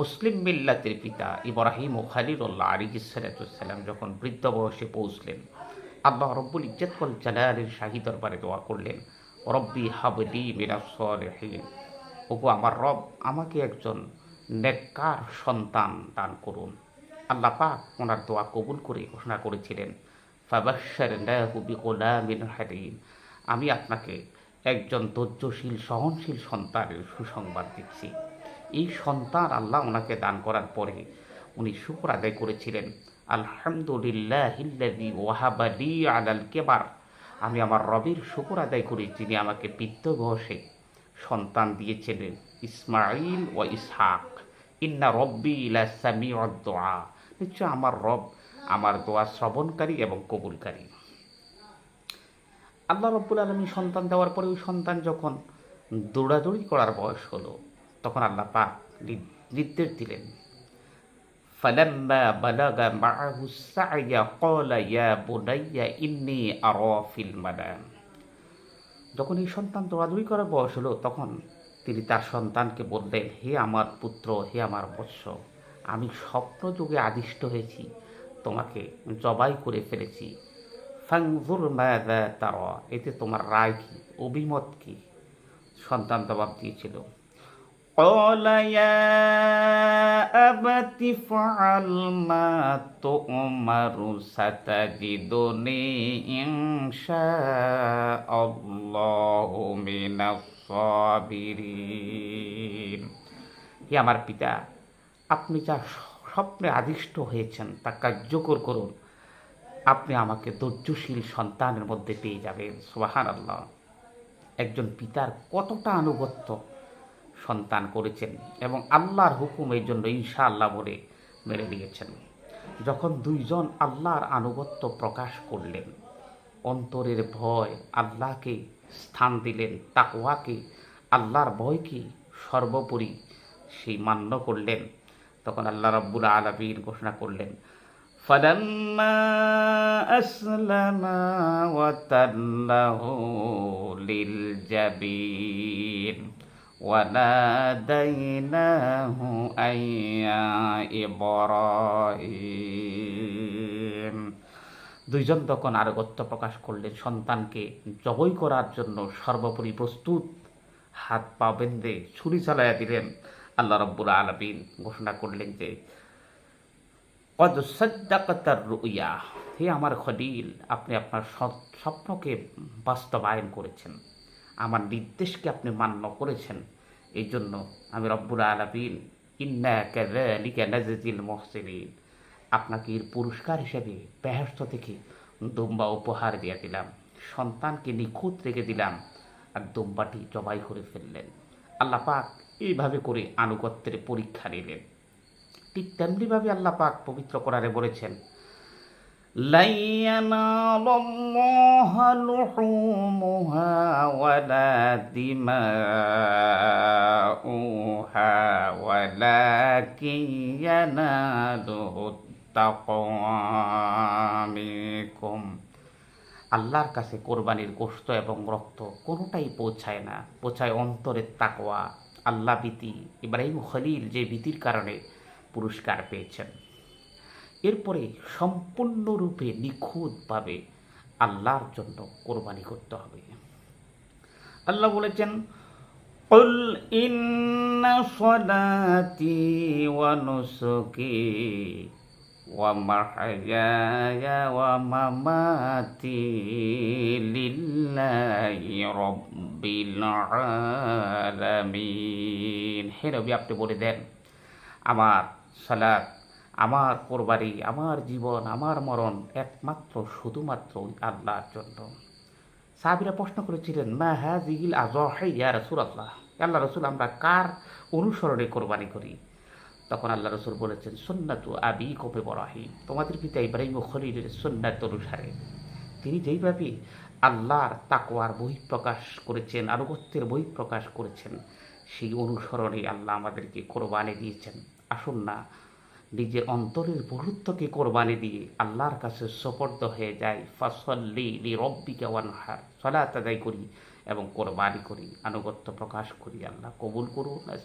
মুসলিম মিল্লাতের পিতা ইব্রাহিম ও খালিরুল্লাহ আলিজিসালাম যখন বৃদ্ধ বয়সে পৌঁছলেন, আল্লাহ রব্বুল ইজ্জতকল জালালের শাহী দরবারে দোয়া করলেন, রব্বি হাবলি মিনাসলিহীন ওগো আমার রব, আমাকে একজন নেককার সন্তান দান করুন। আল্লাহ পাক ওনার দোয়া কবুল করে ঘোষণা করেছিলেন আমি আপনাকে একজন ধৈর্যশীল, সহনশীল সন্তানের সুসংবাদ দিচ্ছি। এই সন্তান আল্লাহ ওনাকে দান করার পরে উনি শুকর আদায় করেছিলেন। আলহামদুলিল্লাহ কেবার। আমি আমার রবির শুকর আদায় করি যিনি আমাকে বৃদ্ধ বয়সে সন্তান দিয়েছিলেন ইসমাইল ও ইসহাক। ইন্না রব্বি ইলা সামি দোয়া। নিশ্চয় আমার রব আমার দোয়া শ্রবণকারী এবং কবুলকারী। আল্লাহ রব্বুল আলমী সন্তান দেওয়ার পরে ওই সন্তান যখন দৌড়াদৌড়ি করার বয়স হলো তখন আল্লাহ পাক নি- নির্দেশ দিলেন فلما بلغ معه السعي قال يا بني إني أرى في المنام যখন এই সন্তান দৌড়াদৌড়ি করার বয়স হলো তখন তিনি তার সন্তানকে বললেন হে আমার পুত্র হে আমার বৎস আমি স্বপ্ন যুগে আদিষ্ট হয়েছি তোমাকে জবাই করে ফেলেছি ফাংজুর মাদা তারা এতে তোমার রায় কি অভিমত কি সন্তান জবাব দিয়েছিল قال يا أبت فعل ما تؤمر ستجدني إن شاء الله من الصابرين হে আমার পিতা আপনি যা স্বপ্নে আদিষ্ট হয়েছেন তা কার্যকর করুন আপনি আমাকে ধৈর্যশীল সন্তানের মধ্যে পেয়ে যাবেন সোহান আল্লাহ একজন পিতার কতটা আনুগত্য সন্তান করেছেন এবং আল্লাহর হুকুম এই জন্য ইনশাআল্লাহ বলে মেনে নিয়েছেন যখন দুইজন আল্লাহর আনুগত্য প্রকাশ করলেন অন্তরের ভয় আল্লাহকে স্থান দিলেন তাকওয়াকে আল্লাহর ভয়কে সর্বোপরি সেই মান্য করলেন তখন আল্লাহ রব্বুল আলমীর ঘোষণা করলেন فلما أسلما وتله للجبين وناديناه أن يا إبراهيم দুইজন তখন আরগত্য প্রকাশ করলেন সন্তানকে জবই করার জন্য সর্বোপরি প্রস্তুত হাত পা বেঁধে ছুরি চালাইয়া দিলেন আল্লাহ রব্বুল আলমিন ঘোষণা করলেন যে কদ সদ্দাকতার রুইয়া হে আমার খলিল আপনি আপনার স্ব- স্বপ্নকে বাস্তবায়ন করেছেন আমার নির্দেশকে আপনি মান্য করেছেন। এই জন্য আমি রব্বুল আলমিন, ইন্না কাযালিকা নাজজিল মুহসিনিন, আপনাকে এর পুরস্কার হিসেবে বেহস্ত থেকে দুম্বা উপহার দিয়ে দিলাম। সন্তানকে নিখুঁত রেখে দিলাম আর দুম্বাটি জবাই করে ফেললেন। আল্লাহ পাক এইভাবে করে আনুগত্যের পরীক্ষা নিলেন। ঠিক তেমনিভাবে আল্লাহ পাক পবিত্র করারে বলেছেন لن ينال الله لحومها ولا دماؤها ولكن يناله التقوى منكم আল্লাহর কাছে কোরবানির গোশত এবং রক্ত কোনোটাই পৌঁছায় না পৌঁছায় অন্তরের তাকওয়া আল্লাহ ভীতি ইব্রাহিম খলিল যে ভীতির কারণে পুরস্কার পেয়েছেন এরপরে সম্পূর্ণরূপে নিখুঁতভাবে আল্লাহর জন্য কোরবানি করতে হবে আল্লাহ বলেছেন قل إن صلاتي ونسكي ومحياي ومماتي لله رب العالمين হে নবী আপনি বলে দেন আমার সালাত আমার কোরবানি, আমার জীবন, আমার মরণ একমাত্র, শুধুমাত্র আল্লাহর জন্য। সাহাবিরা প্রশ্ন করেছিলেন, মা হ্যাঁ জিগিল আজহাই ইয়া রসুল আল্লাহ আল্লাহ রসুল, আমরা কার অনুসরণে কোরবানি করি? তখন আল্লাহ রসুল বলেছেন, সুন্নাতু আবি কোপে বরাহিম তোমাদের পিতা ইব্রাহিম খলিলের সুন্নাত অনুসারে। তিনি যেইভাবে আল্লাহর তাকওয়ার বহিঃপ্রকাশ করেছেন, আনুগত্যের বহিঃপ্রকাশ করেছেন, সেই অনুসরণে আল্লাহ আমাদেরকে কোরবানি দিয়েছেন। আসুন না নিজের অন্তরের বহুত্বকে কোরবানি দিয়ে আল্লাহর কাছে সপর্দ হয়ে যায়। ফসল্লি লি রব্বিকা ওয়ানহার। সলাত আদায় করি এবং কোরবানি করি। আনুগত্য প্রকাশ করি। আল্লাহ কবুল করুন।